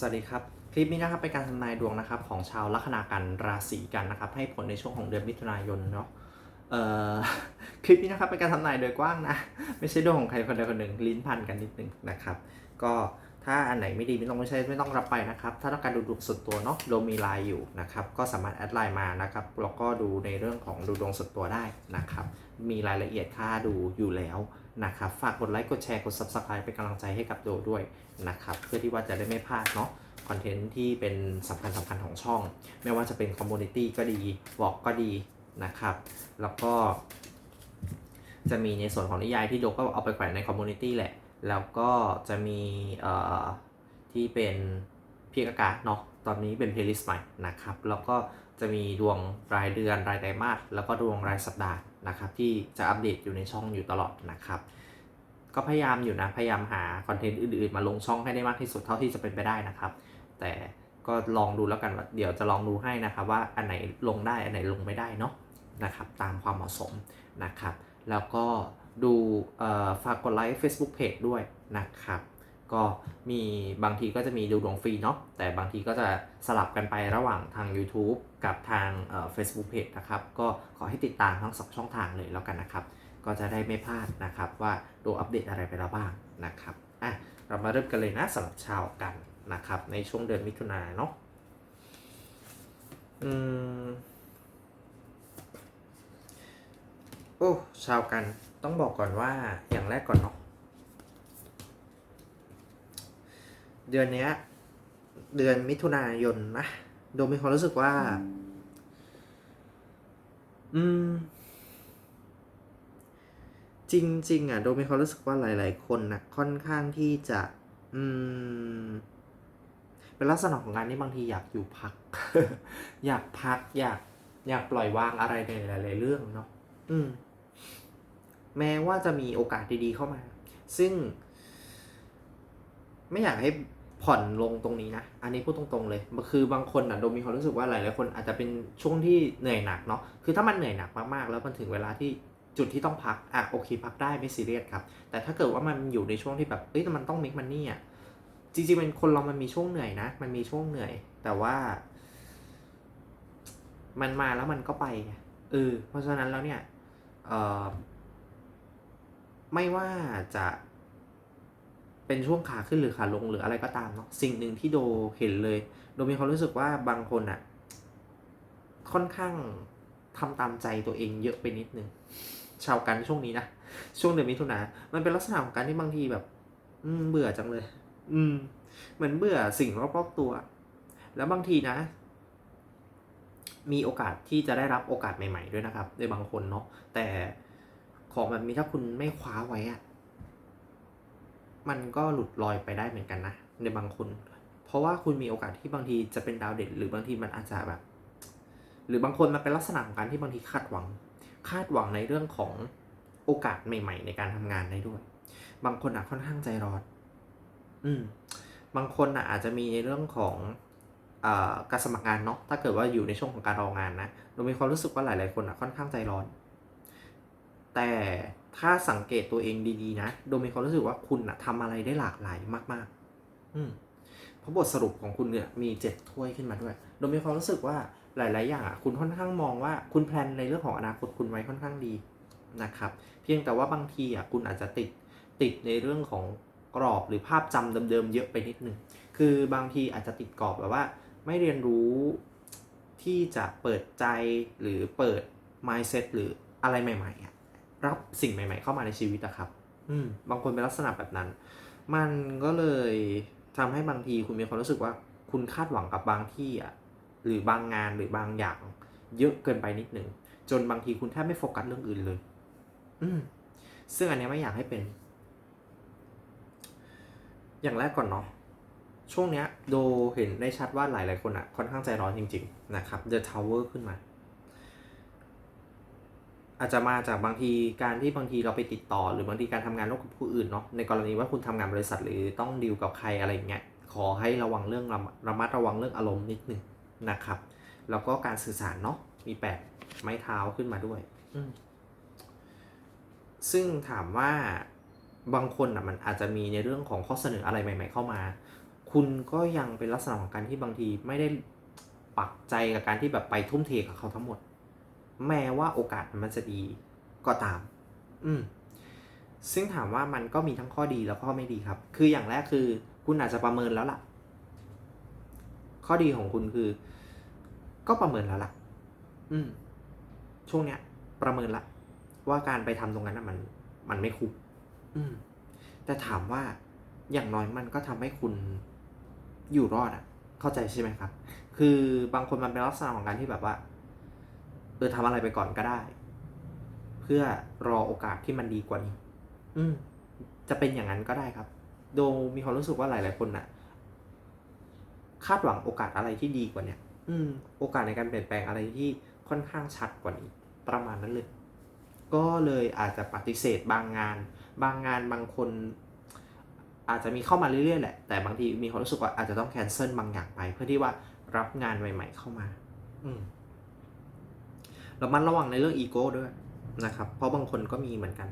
สวัสดีครับ คลิปนี้นะครับเป็นการทำนายดวงนะครับของชาวลัคนากันราศีกันนะครับ ให้ผลในช่วงของเดือนมิถุนายนเนาะเอ่อคลิปนี้นะครับเป็นการทำนายโดยกว้างนะ ไม่ใช่ดวงของใครคนใดคนหนึ่งลิ้นพันกันนิดนึงนะครับ ก็ถ้าอันไหนไม่ดีไม่ต้องไม่ใช่ไม่ต้องรับไปนะครับ ถ้าต้องการดูดวงส่วนตัวเนาะโดมีไลน์อยู่นะครับ ก็สามารถแอดไลน์มานะครับแล้วก็ดูในเรื่องของดูดวงส่วนตัวได้นะครับ มีรายละเอียดค่าดูอยู่แล้ว นะครับฝากกดไลค์กดแชร์กด subscribe เป็นกำลังใจให้กับโดด้วยนะครับเพื่อที่ว่าจะได้ไม่พลาดเนาะคอนเทนต์ที่เป็นสำคัญสำคัญของช่อง ไม่ว่าจะเป็นคอมมูนิตี้ก็ดีวอล์กก็ดีนะครับ แล้วก็ จะมีในส่วนของนิยายที่โดก็เอาไปแขวนในคอมมูนิตี้แหละ แล้วก็จะมีเอ่อที่เป็นพี่อากาศเนาะตอนนี้เป็นเพลย์ลิสต์ใหม่นะครับ แล้วก็จะมีดวงรายเดือนรายไตรมาสแล้วก็ดวงรายสัปดาห์ นะครับที่จะอัปเดตอยู่ในช่องอยู่ตลอดนะครับ ก็พยายามอยู่นะพยายามหาคอนเทนต์อื่นๆ มาลงช่องให้ได้มากที่สุดเท่าที่จะเป็นไปได้นะครับ แต่ก็ลองดูแล้วกันเดี๋ยวจะลองดูให้นะครับ ว่าอันไหนลงได้อันไหนลงไม่ได้เนาะนะครับตามความเหมาะสมนะครับ แล้วก็ดูฝากกดไลค์ Facebook Page ด้วยนะครับก็มีบางทีก็จะมีดูดวงฟรีเนาะแต่บางทีก็จะสลับกันไประหว่างทาง YouTube กับทางเอ่อ Facebook Page นะครับ ก็ขอให้ติดตามทั้งสองช่องทางเลยแล้วกันนะครับ ก็จะได้ไม่พลาดนะครับว่าดูอัปเดตอะไรไปแล้วบ้างนะครับอะเรามาเริ่มกันเลยนะสำหรับชาวกันนะครับ ในช่วงเดือนมิถุนายนเนาะอืมโอ้ชาวกันต้องบอกก่อนว่าอย่างแรกก่อนเนาะเดือนเนี้ยเดือนมิถุนายนนะ โดมมีความรู้สึกว่า อืม จริง ๆ อะ โดมมีความรู้สึกว่าหลาย ๆ คนนะค่อนข้างที่จะ อืม เป็นลักษณะของงานที่บางทีอยากอยู่พัก อยากพัก อยาก อยากปล่อยวางอะไรในหลาย ๆ เรื่องเนาะอืม แม้ว่าจะมีโอกาสดี ๆ เข้ามา ซึ่ง ไม่อยากให้ ผ่อนลงตรงนี้นะ อันนี้พูดตรงๆเลยคือบางคนอะโดมมีความรู้สึกว่าหลายๆคนอาจจะเป็นช่วงที่เหนื่อยหนักเนาะ คือถ้ามันเหนื่อยหนักมากๆ แล้วมันถึงเวลาที่จุดที่ต้องพัก อะโอเคพักได้ไม่ซีเรียสครับ แต่ถ้าเกิดว่ามันอยู่ในช่วงที่แบบ เอ้ยมันต้องมิกมันนี่อะ จริงๆเป็นคนเรามันมีช่วงเหนื่อยนะ มันมีช่วงเหนื่อย แต่ว่า มันมาแล้วมันก็ไปเออ เพราะฉะนั้นแล้วเนี่ย เอ่อ ไม่ว่าจะ เป็นช่วงขาขึ้นหรือขาลงหรืออะไรก็ตามเนาะสิ่งหนึ่งที่โดเห็นเลย โดมีความรู้สึกว่าบางคนอะค่อนข้างทำตามใจตัวเองเยอะไปนิดนึงชาวกันช่วงนี้นะช่วงเดือนมิถุนามันเป็นลักษณะของการที่บางทีแบบ อืม เบื่อจังเลย อืมเหมือนเบื่อสิ่งรอบๆตัว แล้วบางทีนะ มีโอกาสที่จะได้รับโอกาสใหม่ ๆ ด้วยนะครับในบางคนเนาะแต่ของแบบนี้ถ้าคุณไม่คว้าไว้อะ มันก็หลุดลอยไปได้เหมือนกันนะ ในบางคน เพราะว่าคุณมีโอกาสที่บางทีจะเป็นดาวเด่นหรือบางทีมันอาจจะแบบ หรือบางคนมันเป็นลักษณะของการที่บางทีคาดหวัง คาดหวังในเรื่องของโอกาสใหม่ ๆ ในการทำงานได้ด้วย บางคนอะค่อนข้างใจร้อน อืม บางคนอะอาจจะมีในเรื่องของอการสมัครงานเนาะ ถ้าเกิดว่าอยู่ในช่วงของการรองานนะเรามีความรู้สึกว่าหลาย ๆ คนอะค่อนข้างใจร้อน แต่ ถ้าสังเกตตัวเองดีๆนะ โดยมีความรู้สึกว่าคุณอะทำอะไรได้หลากหลายมาก ๆ อืมเพราะบทสรุปของคุณเนี่ยมีเจ็ดถ้วยขึ้นมาด้วย โดยมีความรู้สึกว่าหลาย ๆ อย่างอะคุณค่อนข้างมองว่าคุณแพลนในเรื่องของอนาคตคุณไว้ค่อนข้างดีนะครับ เพียงแต่ว่าบางทีอะคุณอาจจะติดติดในเรื่องของกรอบหรือภาพจำเดิม ๆ เยอะไปนิดนึง คือบางทีอาจจะติดกรอบแบบว่า ไม่เรียนรู้ที่จะเปิดใจหรือเปิด mindset หรืออะไรใหม่ ๆอะ รับสิ่งใหม่ ๆ เข้ามาในชีวิตอะครับ อืม บางคนเป็นลักษณะแบบนั้น มันก็เลยทำให้บางทีคุณมีความรู้สึกว่าคุณคาดหวังกับบางที่อะหรือบางงานหรือบางอย่าง เยอะเกินไปนิดหนึ่งจนบางทีคุณแทบไม่โฟกัสเรื่องอื่นเลย อืม ซึ่งอันเนี้ยไม่อยากให้เป็น อย่างแรกก่อนเนาะช่วงเนี้ยโดเห็นได้ชัดว่าหลาย ๆ คนอะค่อนข้างใจร้อนจริง ๆ นะครับ The Tower ขึ้นมา อาจจะมาจากบางทีการที่บางทีเราไปติดต่อ หรือบางทีการทำงานร่วมกับผู้อื่นเนาะในกรณีว่าคุณทำงานบริษัทหรือต้องดีลกับใครอะไรอย่างเงี้ยขอให้ระวังเรื่องระระมัดระวังเรื่องอารมณ์นิดหนึ่งนะครับ แล้วก็การสื่อสารเนาะมีแปดไม้เท้าขึ้นมาด้วยซึ่งถามว่าบางคนอะมันอาจจะมีในเรื่องของข้อเสนออะไรใหม่ ๆ เข้ามา คุณก็ยังเป็นลักษณะของการที่บางทีไม่ได้ปักใจกับการที่แบบไปทุ่มเทกับเขาทั้งหมด แม้ว่าโอกาสมันจะดีก็ตาม อืม ซึ่งถามว่ามันก็มีทั้งข้อดีแล้วข้อไม่ดีครับ คืออย่างแรกคือ คุณอาจจะประเมินแล้วล่ะ ข้อดีของคุณคือ ก็ประเมินแล้วล่ะ อืม ช่วงเนี้ย ประเมินละ ว่าการไปทำตรงนั้นมัน มันไม่คุ้มอืม แต่ถามว่าอย่างน้อยมันก็ทำให้คุณอยู่รอดอะเข้าใจใช่ไหมครับ คือบางคนมันเป็นลักษณะของการที่แบบว่า เออทำอะไรไปก่อนก็ได้ เพื่อรอโอกาสที่มันดีกว่านี้ อืม จะเป็นอย่างนั้นก็ได้ครับ โดมีความรู้สึกว่าหลาย ๆ คนน่ะ คาดหวังโอกาสอะไรที่ดีกว่าเนี้ยอืม โอกาสในการเปลี่ยนแปลงอะไรที่ค่อนข้างชัดกว่านี้ ประมาณนั้นเลย ก็เลยอาจจะปฏิเสธบางงาน บางงานบางคน อาจจะมีเข้ามาเรื่อยๆแหละ แต่บางทีมีความรู้สึกว่าอาจจะต้องแคนเซิลบางอย่างไป เพื่อที่ว่ารับงานใหม่ ๆ เข้ามา อืม ระมัดระวังในเรื่องอีโก้ด้วยนะครับ เพราะบางคนก็มีเหมือนกัน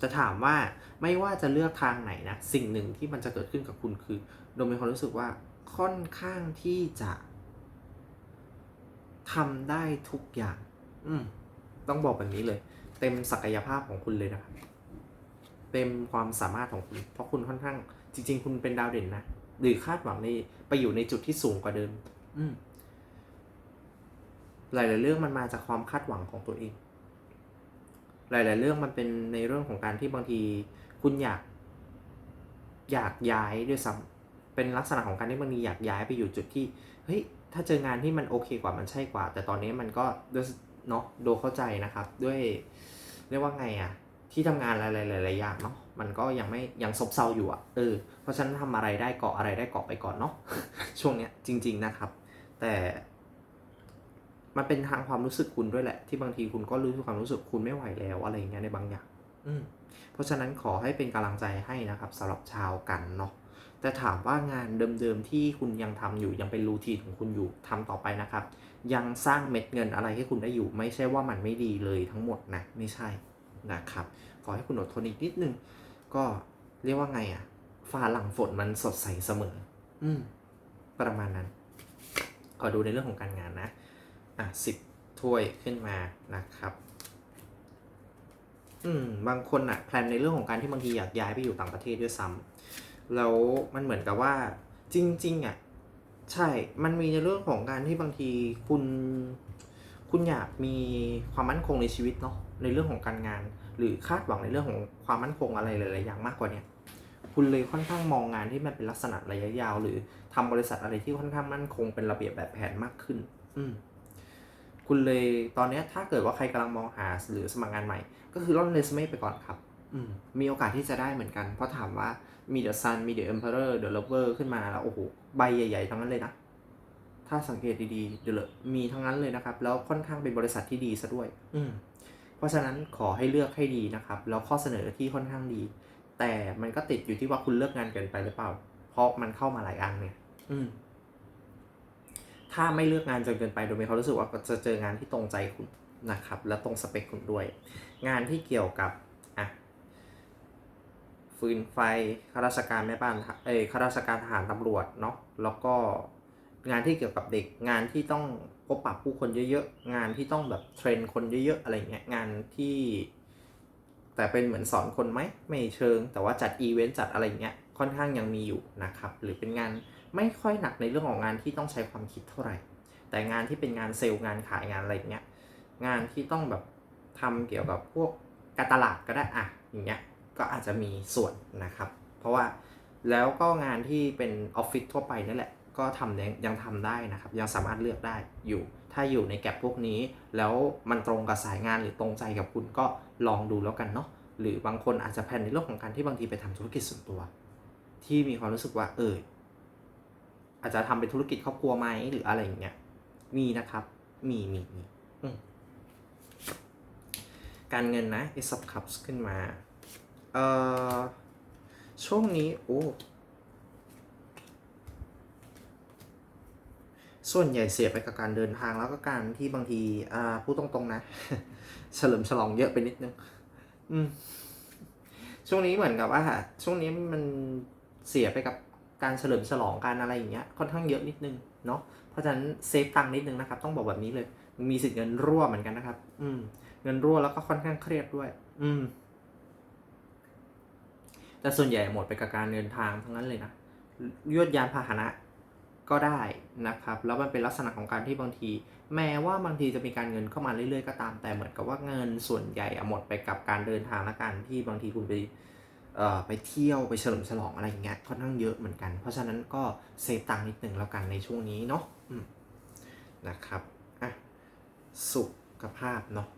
จะถามว่าไม่ว่าจะเลือกทางไหนนะสิ่งหนึ่งที่มันจะเกิดขึ้นกับคุณคือโดมมีความรู้สึกว่าค่อนข้างที่จะทำได้ทุกอย่าง อืม ต้องบอกแบบนี้เลย เต็มศักยภาพของคุณเลยนะครับเต็มความสามารถของคุณ เพราะคุณค่อนข้าง จริง ๆ คุณเป็นดาวเด่นนะหรือคาดหวังในไปอยู่ในจุดที่สูงกว่าเดิม อืม หลาย ๆ เรื่องมันมาจากความคาดหวังของตัวเอง หลาย ๆ เรื่องมันเป็นในเรื่องของการที่บางทีคุณอยาก อยากย้ายด้วยซ้ำเป็นลักษณะของการที่บางทีอยากย้ายไปอยู่จุดที่เฮ้ยถ้าเจองานที่มันโอเคกว่ามันใช่กว่า แต่ตอนนี้มันก็ด้วยเนาะโดเข้าใจนะครับ ด้วยเรียกว่าไงอะที่ทำงานหลายๆหลายๆอย่างเนาะมันก็ยังไม่ยังซบเซาอยู่อะเออเพราะฉะนั้นทำอะไรได้เกาะอะไรได้เกาะไปก่อนเนาะช่วงเนี้ยจริง ๆนะครับ แต่ มันเป็นทางความรู้สึกคุณด้วยแหละ ที่บางทีคุณก็รู้สึกความรู้สึกคุณไม่ไหวแล้วอะไรอย่างเงี้ยในบางอย่างอืมเพราะฉะนั้นขอให้เป็นกำลังใจให้นะครับสำหรับชาวกันเนาะแต่ถามว่างานเดิมๆที่คุณยังทำอยู่ยังเป็นรูทีนของคุณอยู่ทำต่อไปนะครับ ยังสร้างเม็ดเงินอะไรให้คุณได้อยู่ ไม่ใช่ว่ามันไม่ดีเลยทั้งหมดนะไม่ใช่นะครับขอให้คุณอดทนอีกนิดนึงก็เรียกว่าไงอะฟ้าหลังฝนมันสดใสเสมอ อืมประมาณนั้นขอดูในเรื่องของการงานนะ อะสิบถ้วยขึ้นมานะครับ อืมบางคนอะแพลนในเรื่องของการที่บางทีอยากย้ายไปอยู่ต่างประเทศด้วยซ้ำแล้วมันเหมือนกับว่าจริง ๆอะใช่ มันมีในเรื่องของการที่บางทีคุณคุณอยากมีความมั่นคงในชีวิตเนาะในเรื่องของการงาน หรือคาดหวังในเรื่องของความมั่นคงอะไรหลายๆอย่างมากกว่าเนี้ยคุณเลยค่อนข้างมองงานที่มันเป็นลักษณะระยะยาว หรือทำบริษัทอะไรที่ค่อนข้างมั่นคงเป็นระเบียบแบบแผนมากขึ้น อืม คุณเลยตอนเนี้ยถ้าเกิดว่าใครกำลังมองหาหรือสมัครงานใหม่ ก็คือร่อนเรซูเม่ไปก่อนครับอืมมีโอกาสที่จะได้เหมือนกัน เพราะถามว่ามีเดอะซันมีเดอะเอ็มเพอเรอร์เดอะเลเวอร์ขึ้นมาแล้ว โอ้โห ใบใหญ่ ๆ ทั้งนั้นเลยนะ ถ้าสังเกตดีๆเดอะมีทั้งนั้นเลยนะครับ แล้วค่อนข้างเป็นบริษัทที่ดีซะด้วย อืมเพราะฉะนั้นขอให้เลือกให้ดีนะครับ แล้วข้อเสนอที่ค่อนข้างดี แต่มันก็ติดอยู่ที่ว่าคุณเลือกงานเกินไปหรือเปล่า เพราะมันเข้ามาหลายอันเนี่ย อืม ถ้าไม่เลือกงานจนเกินไปโดยมีเขามรู้สึกว่าจะเจองานที่ตรงใจคุณนะครับ และตรงสเปคคุณด้วย งานที่เกี่ยวกับอะฟืนไฟข้าราชการแม่บ้านเอ้ข้าราชการทหารตำรวจเนาะแล้วก็งานที่เกี่ยวกับเด็กงานที่ต้องพบปะผู้คนเยอะๆ งานที่ต้องแบบเทรนคนเยอะๆ อะไรเงี้ยงานที่ แต่เป็นเหมือนสอนคนไหมไม่เชิง แต่ว่าจัดอีเวนต์จัดอะไรเงี้ยค่อนข้างยังมีอยู่นะครับ หรือเป็นงาน ไม่ค่อยหนักในเรื่องของงานที่ต้องใช้ความคิดเท่าไหร่ แต่งานที่เป็นงานเซลล์งานขายงานอะไรเงี้ยงานที่ต้องแบบทำเกี่ยวกับพวกการตลาดก็ได้อะอย่างเงี้ยก็อาจจะมีส่วนนะครับ เพราะว่าแล้วก็งานที่เป็นออฟฟิศทั่วไปนั่นแหละ ก็ทำยังทำได้นะครับ ยังสามารถเลือกได้อยู่ ถ้าอยู่ในแก็บพวกนี้ แล้วมันตรงกับสายงานหรือตรงใจกับคุณก็ลองดูแล้วกันเนาะหรือบางคนอาจจะแพนในเรื่องของการที่บางทีไปทำธุรกิจส่วนตัว ที่มีความรู้สึกว่าเออ อาจจะทำเป็นธุรกิจครอบครัวไหมหรืออะไรอย่างเงี้ยมีนะครับ มีมีมีการเงินนะ Ace of Cups ขึ้นมาเอ่อช่วงนี้โอ้ส่วนใหญ่เสียไปกับการเดินทางแล้วก็การที่บางทีอ่าพูดตรงๆนะ เฉลิมฉลองเยอะไปนิดนึงอืมช่วงนี้เหมือนกับว่าช่วงนี้มันเสียไปกับ การเฉลิมฉลองการอะไรอย่างเงี้ยค่อนข้างเยอะนิดนึงเนาะเพราะฉะนั้นเซฟตังค์นิดนึงนะครับ ต้องบอกแบบนี้เลย มีสิทธิ์เงินรั่วเหมือนกันนะครับ อืม เงินรั่วแล้วก็ค่อนข้างเครียดด้วย อืม แต่ส่วนใหญ่หมดไปกับการเดินทางทั้งนั้นเลยนะยวดยานพาหนะก็ได้นะครับ แล้วมันเป็นลักษณะของการที่บางที แม้ว่าบางทีจะมีการเงินเข้ามาเรื่อยๆก็ตามแต่เหมือนกับว่าเงินส่วนใหญ่หมดไปกับการเดินทางและการที่บางทีคุณไป ไปเที่ยวไปเฉลิมฉลองอะไรอย่างเงี้ยค่อนข้างเยอะเหมือนกัน เพราะฉะนั้นก็เซฟตังค์นิดนึงแล้วกันในช่วงนี้เนาะนะครับอะสุขภาพเนาะ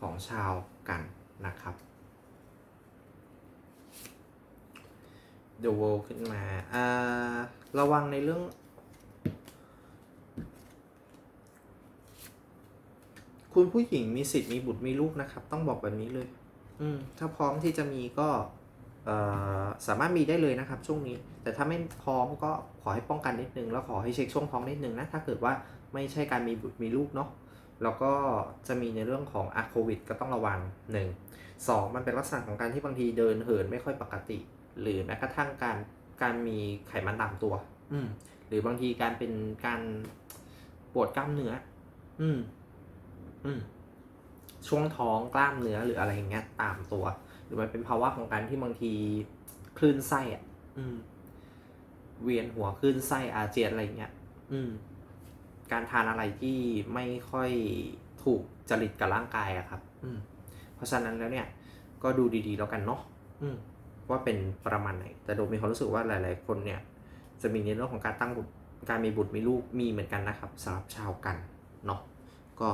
ของชาวกันนะครับ The World ขึ้นมาอ่าระวังในเรื่อง คุณผู้หญิงมีสิทธิ์มีบุตรมีลูกนะครับ ต้องบอกแบบนี้เลย อืม ถ้าพร้อมที่จะมีก็ สามารถมีได้เลยนะครับช่วงนี้ แต่ถ้าไม่พร้อมก็ขอให้ป้องกันนิดนึง แล้วขอให้เช็คช่วงท้องนิดนึงนะ ถ้าเกิดว่าไม่ใช่การมีบุตรมีลูกเนาะแล้วก็จะมีในเรื่องของอะโควิด ก็ต้องระวังหนึ่งสองมันเป็นลักษณะของการที่บางทีเดินเหินไม่ค่อยปกติ หรือแม้กระทั่งการการมีไขมันตามตัว อืมหรือบางทีการเป็นการปวดกล้ามเนื้อ อืมอืมช่วงท้องกล้ามเนื้อหรืออะไรอย่างเงี้ยตามตัว หรือมันเป็นภาวะของการที่บางทีคลื่นไส้อะอืมเวียนหัวคลื่นไส้อาเจียนอะไรอย่างเงี้ยอืมการทานอะไรที่ไม่ค่อยถูกจริตกับร่างกายอะครับ อืมเพราะฉะนั้นแล้วเนี่ย ก็ดูดีๆแล้วกันเนาะอืมว่าเป็นประมาณไหน แต่โดมมีความรู้สึกว่าหลาย ๆ คนเนี่ย จะมีในเรื่องของการตั้งบุตรการมีบุตรมีลูกมีเหมือนกันนะครับสำหรับชาวกันเนาะก็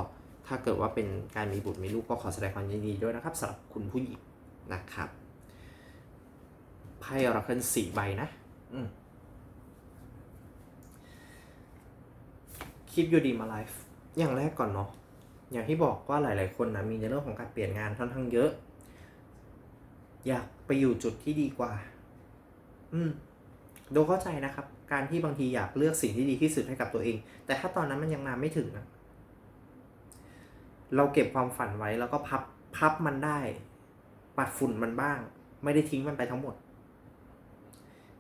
ถ้าเกิดว่าเป็นการมีบุตรมีลูกก็ขอแสดงความยินดีด้วยนะครับสำหรับคุณผู้หญิง นะครับไพ่อราเคิลสี่ใบนะอืม Keep your dream alive อย่างแรกก่อนเนาะอย่างที่บอกว่าหลาย ๆ คนนะมีในเรื่องของการเปลี่ยนงานค่อนข้างเยอะ อยากไปอยู่จุดที่ดีกว่า อืมโดยเข้าใจนะครับ การที่บางทีอยากเลือกสิ่งที่ดีที่สุดให้กับตัวเอง แต่ถ้าตอนนั้นมันยังมาไม่ถึงนะเราเก็บความฝันไว้แล้วก็พับพับมันได้ ปัดฝุ่นมันบ้าง ไม่ได้ทิ้งมันไปทั้งหมด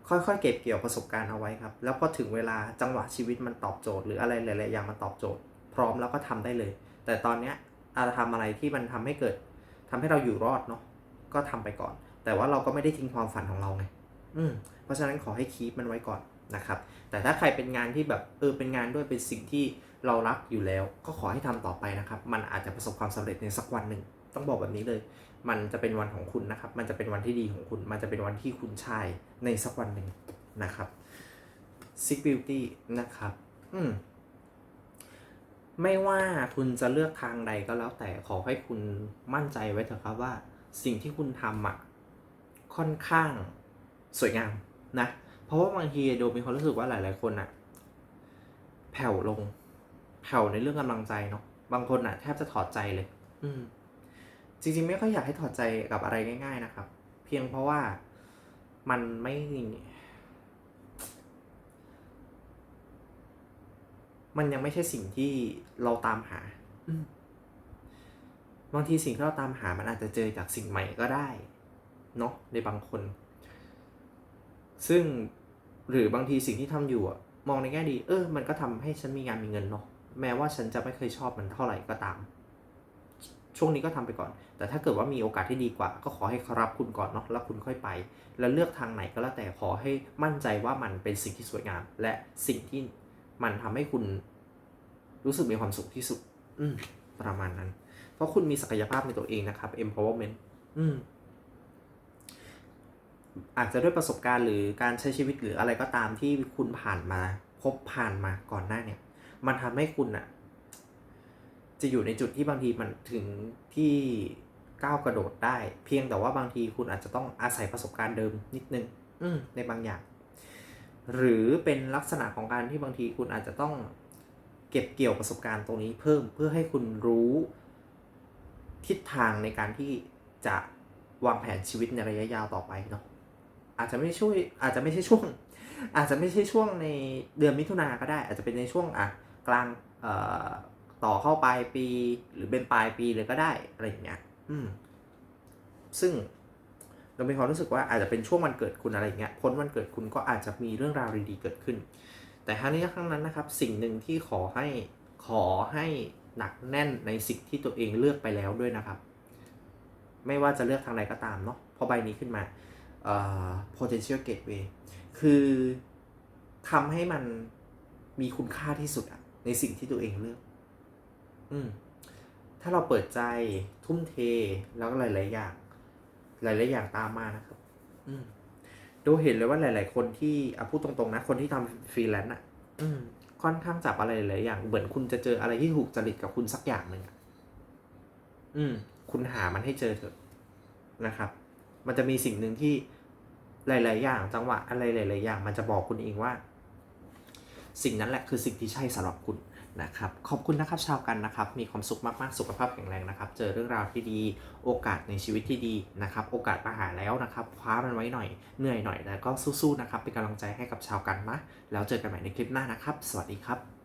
ค่อยๆ เก็บเกี่ยวประสบการณ์เอาไว้ครับ แล้วพอถึงเวลาจังหวะชีวิตมันตอบโจทย์ หรืออะไรหลายๆอย่างมันตอบโจทย์ พร้อมแล้วก็ทำได้เลย แต่ตอนเนี้ยอาจจะทำอะไรที่มันทำให้เกิดทำให้เราอยู่รอดเนาะก็ทำไปก่อน แต่ว่าเราก็ไม่ได้ทิ้งความฝันของเราไงอืมเพราะฉะนั้นขอให้คีปมันไว้ก่อนนะครับ แต่ถ้าใครเป็นงานที่แบบเออเป็นงานด้วยเป็นสิ่งที่เรารักอยู่แล้ว ก็ขอให้ทำต่อไปนะครับ มันอาจจะประสบความสำเร็จในสักวันหนึ่ง ต้องบอกแบบนี้เลย มันจะเป็นวันของคุณนะครับ มันจะเป็นวันที่ดีของคุณ มันจะเป็นวันที่คุณใชายในสักวันหนึ่งนะครับ Six Beauty นะครับ อืม ไม่ว่าคุณจะเลือกทางใดก็แล้วแต่ขอให้คุณมั่นใจไว้เถอะครับว่า สิ่งที่คุณทำอะ ค่อนข้างสวยงามนะ เพราะว่าบางทีโดมมีความรู้สึกว่าหลาย ๆ คนอะ แผ่วลง แผ่วในเรื่องกำลังใจเนาะ บางคนอะ แทบจะถอดใจเลย อืม จริงๆ ไม่ค่อยอยากให้ถอดใจกับอะไรง่าย ๆ นะครับ เพียงเพราะว่ามันไม่มันยังไม่ใช่สิ่งที่เราตามหาอืมบางทีสิ่งที่เราตามหา มันอาจจะเจอจากสิ่งใหม่ก็ได้ เนาะในบางคน ซึ่งหรือบางทีสิ่งที่ทำอยู่อะมองในแง่ดี เออ มันก็ทำให้ฉันมีงานมีเงินเนาะ แม้ว่าฉันจะไม่เคยชอบมันเท่าไหร่ก็ตาม ช่วงนี้ก็ทำไปก่อน แต่ถ้าเกิดว่ามีโอกาสที่ดีกว่า ก็ขอให้เขารับคุณก่อนเนาะแล้วคุณค่อยไป แล้วเลือกทางไหนก็แล้วแต่ขอให้มั่นใจว่ามันเป็นสิ่งที่สวยงาม และสิ่งที่มันทำให้คุณรู้สึกมีความสุขที่สุด อืมประมาณนั้น เพราะคุณมีศักยภาพในตัวเองนะครับ empowerment อืมอาจจะด้วยประสบการณ์หรือการใช้ชีวิตหรืออะไรก็ตามที่คุณผ่านมาพบผ่านมาก่อนหน้าเนี่ย มันทำให้คุณอะ จะอยู่ในจุดที่บางทีมันถึงที่ก้าวกระโดดได้ เพียงแต่ว่าบางทีคุณอาจจะต้องอาศัยประสบการณ์เดิมนิดนึงอืมในบางอย่าง หรือเป็นลักษณะของการที่บางทีคุณอาจจะต้องเก็บเกี่ยวประสบการณ์ตรงนี้เพิ่มเพื่อให้คุณรู้ทิศทางในการที่จะวางแผนชีวิตในระยะยาวต่อไปเนาะอาจจะไม่ช่วยอาจจะไม่ใช่ช่วง อาจจะไม่ใช่ช่วงในเดือนมิถุนาก็ได้ อาจจะเป็นในช่วงอะกลางเอ่อ ต่อเข้าปลายปีหรือเป็นปลายปีเลยก็ได้อะไรอย่างเงี้ย อืม ซึ่งเรามีความรู้สึกว่าอาจจะเป็นช่วงวันเกิดคุณอะไรอย่างเงี้ยพ้นวันเกิดคุณก็อาจจะมีเรื่องราวดีๆเกิดขึ้น แต่ทั้งนี้ทั้งนั้นนะครับ สิ่งหนึ่งที่ขอให้ขอให้หนักแน่นในสิ่งที่ตัวเองเลือกไปแล้วด้วยนะครับ ไม่ว่าจะเลือกทางใดก็ตามเนาะเพราะใบนี้ขึ้นมาเอ่อ potential gateway คือทำให้มันมีคุณค่าที่สุดอะในสิ่งที่ตัวเองเลือก อืมถ้าเราเปิดใจทุ่มเทแล้วก็หลาย ๆ อย่าง หลาย ๆ อย่างตามมานะครับ อืมดูเห็นเลยว่าหลาย ๆ คนที่อะพูดตรง ๆ นะ คนที่ทำฟรีแลนซ์อะ อืมค่อนข้างจับอะไรหลายอย่าง เหมือนคุณจะเจออะไรที่ถูกจริตกับคุณสักอย่างหนึ่งอะอืม คุณหามันให้เจอเถอะนะครับ มันจะมีสิ่งหนึ่งที่หลาย ๆ อย่าง จังหวะอะไรหลาย ๆ อย่าง มันจะบอกคุณเองว่า สิ่งนั้นแหละคือสิ่งที่ใช่สำหรับคุณ นะครับขอบคุณนะครับชาวกันนะครับ มีความสุขมากๆ สุขภาพแข็งแรงนะครับ เจอเรื่องราวที่ดี โอกาสในชีวิตที่ดีนะครับ โอกาสมาหาแล้วนะครับ คว้ามันไว้หน่อย เหนื่อยหน่อย แล้วก็สู้ๆนะครับ เป็นกำลังใจให้กับชาวกันนะ แล้วเจอกันใหม่ในคลิปหน้านะครับ สวัสดีครับ